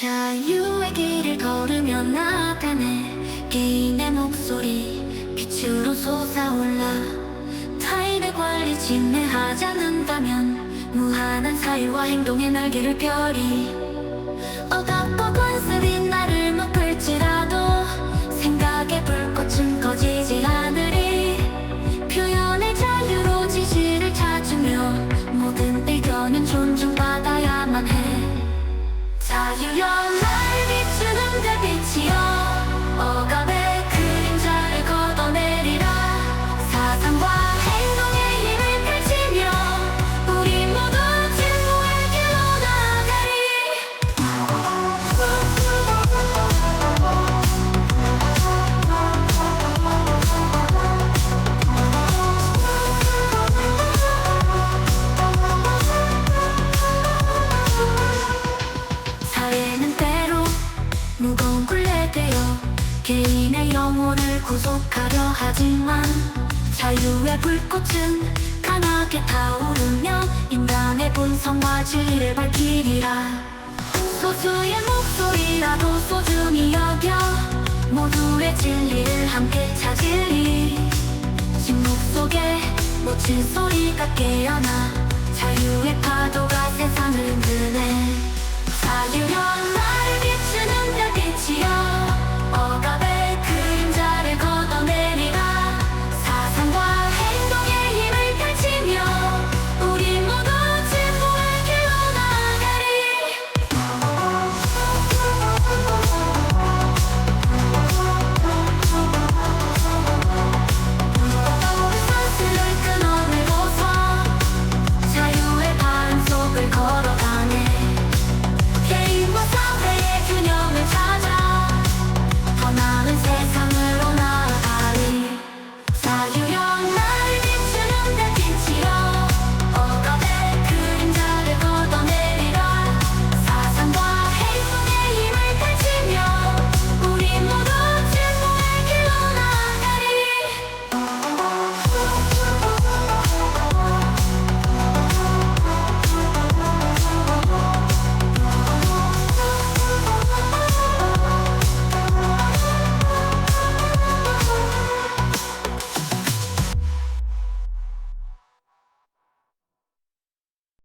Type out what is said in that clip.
자유의 길을 걸으며 나타내 개인의 목소리 빛으로 솟아올라 타인의 관리 침해하지 않는다면 무한한 사유와 행동의 날개를 펴리 구속하려 하지만 자유의 불꽃은 강하게 타오르며 인간의 본성과 진리를 밝히리라. 소수의 목소리라도 소중히 여겨 모두의 진리를 함께 찾으리. 침묵 속에 묻힌 소리가 깨어나